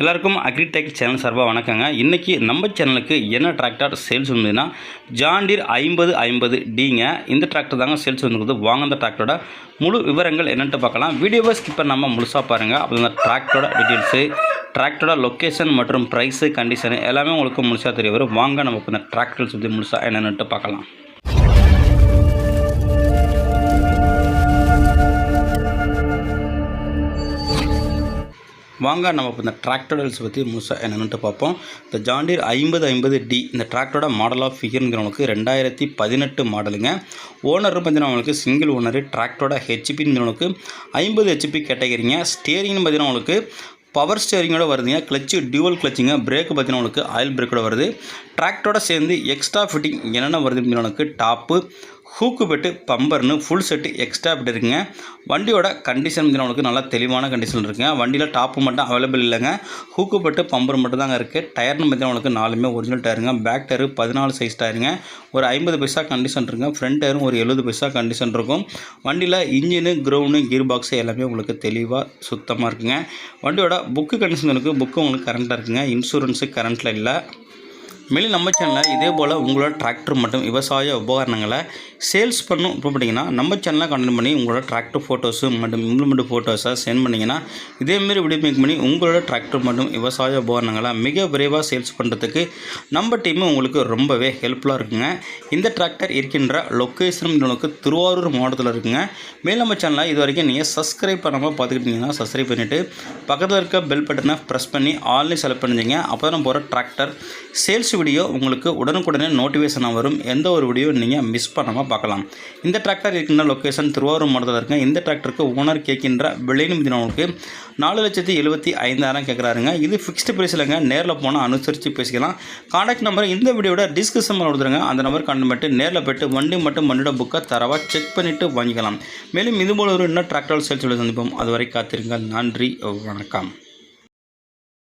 எல்லாருக்கும் agritech channel சார்பாக வணக்கங்க. இன்றைக்கி நம்ம சேனலுக்கு என்ன டிராக்டர் சேல்ஸ் வந்ததுன்னா ஜாண்டீர் ஐம்பது ஐம்பது டிங்க இந்த டிராக்டர் தாங்க சேல்ஸ் வந்துருக்குது. வாங்க அந்த டிராக்டரோட முழு விவரங்கள் என்னென்ட்டு பார்க்கலாம். வீடியோவை ஸ்கிப் பண்ணாமல் முழுசாக பாருங்கள் அப்போ இந்த டிராக்டரோட டீட்டெயில்ஸு டிராக்டரோட லொக்கேஷன் மற்றும் ப்ரைஸு கண்டிஷனு எல்லாமே உங்களுக்கு முழுசாக தெரிய வரும். வாங்க நம்ம இப்போ இந்த டிராக்டர் சுற்றி முழுசாக என்னென்னுட்டு பார்க்கலாம். வாங்க நம்ம இப்போ இந்த டிராக்டர்ஸ் பற்றி முழுசாக என்னென்னுட்டு பார்ப்போம். இந்த ஜாண்டீர் ஐம்பது ஐம்பது டி இந்த டிராக்டரோட மாடல் ஆஃப் ஃபிகருங்கிறவங்களுக்கு ரெண்டாயிரத்தி பதினெட்டு மாடலுங்க ஓனர் பார்த்தீங்கன்னா உங்களுக்கு சிங்கிள் ஓனர் டிராக்டரோட ஹெச்பிங்கிறவங்களுக்கு ஐம்பது ஹெச்பி கேட்டகிரிங்க ஸ்டேரிங்னு பார்த்தீங்கன்னா உங்களுக்கு பவர் ஸ்டேரிங்கோட வருதுங்க. கிளச்சு டியூவல் கிளச்சுங்க பிரேக் பார்த்தீங்கன்னா உங்களுக்கு ஆயில் பிரேக்கோட வருது. டிராக்டரோட சேர்ந்து எக்ஸ்ட்ரா ஃபிட்டிங் என்னென்ன வருது உங்களுக்கு டாப்பு ஹூக்கு பெட்டு பம்பர்னு ஃபுல் செட்டு எக்ஸ்ட்ரா பெட் இருக்குங்க. வண்டியோட கண்டிஷன் வந்து உங்களுக்கு நல்லா தெளிவான கண்டிஷன் இருக்குங்க. வண்டியில் டாப்பு மட்டும் அவைலபிள் இல்லைங்க. ஹூக்கு பெட்டு பம்பர் மட்டும் தாங்க இருக்குது டயர்னு பார்த்தீங்கன்னா உங்களுக்கு நாலுமே ஒரிஜினல் டயருங்க பேக் டயரு பதினாலு சைஸ் டயருங்க ஒரு ஐம்பது பைசா கண்டிஷன் இருக்குங்க. ஃப்ரண்ட் டயரும் ஒரு எழுபது பைசா கண்டிஷன் இருக்கும். வண்டியில் இன்ஜினு க்ரௌண்டு கீர் பாக்ஸு எல்லாமே உங்களுக்கு தெளிவாக சுத்தமாக இருக்குங்க. வண்டியோட புக்கு கண்டிஷன் இருக்குது புக்கு உங்களுக்கு கரண்ட்டாக இருக்குங்க. இன்சூரன்ஸு கரண்ட்டில் இல்லை. மேலும் நம்ம சேனலில் இதே போல் உங்களோட டிராக்டர் மற்றும் விவசாய உபகரணங்களை சேல்ஸ் பண்ணும் இப்போ பார்த்தீங்கன்னா நம்ம சேனலில் கண்டென்ட் பண்ணி உங்களோட டிராக்டர் ஃபோட்டோஸு மற்றும் இம்ப்ளிமெண்ட் ஃபோட்டோஸை சென்ட் பண்ணிங்கன்னா இதேமாரி வீடியோ மேக் பண்ணி உங்களோட டிராக்டர் மற்றும் விவசாய உபகரணங்களை மிக விரைவாக சேல்ஸ் பண்ணுறதுக்கு நம்ம டீம் உங்களுக்கு ரொம்பவே ஹெல்ப்ஃபுல்லாக இருக்குங்க. இந்த டிராக்டர் இருக்கின்ற லொக்கேஷன் உங்களுக்கு திருவாரூர் மாவட்டத்தில் இருக்குங்க. மேலும் நம்ம சேனலில் இது வரைக்கும் நீங்கள் சப்ஸ்கிரைப் பண்ணாமல் பார்த்துக்கிட்டீங்கன்னா சப்ஸ்கிரைப் பண்ணிவிட்டு பக்கத்தில் இருக்க பெல் பட்டனை ப்ரெஸ் பண்ணி ஆன்லைன் செலக்ட் பண்ணிங்க அப்போ தான் போகிற டிராக்டர் சேல்ஸ் வீடியோ உங்களுக்கு உடனுக்குடனே நோட்டிஃபிகேஷனாக வரும். எந்த ஒரு வீடியோ நீங்கள் மிஸ் பண்ணாமல் பார்க்கலாம். இந்த டிராக்டர் இருக்கின்ற லொக்கேஷன் திருவாரூர் மாவட்டத்தில் இருக்க. இந்த டிராக்டருக்கு ஓனர் கேட்கின்ற விலைன்னு உங்களுக்கு நாலு லட்சத்தி எழுபத்தி ஐந்தாயிரம் கேட்குறாருங்க. இது ஃபிக்ஸ்டு ப்ரைஸ் இல்லைங்க. நேரில் போனால் அனுசரித்து பேசிக்கலாம். காண்டாக்ட் நம்பர் இந்த வீடியோட டிஸ்கிரிப்ஷன் கொடுத்துருங்க. அந்த நம்பர் கண்டு மட்டும் நேரில் போய்ட்டு வண்டி மட்டும் வண்டியோட புக்கை தரவாக செக் பண்ணிவிட்டு வாங்கிக்கலாம். மேலும் இதுபோல் ஒரு இன்னும் டிராக்டர் சேல்ஸ் சந்திப்போம். அதுவரை காத்திருங்க நன்றி. வணக்கம்.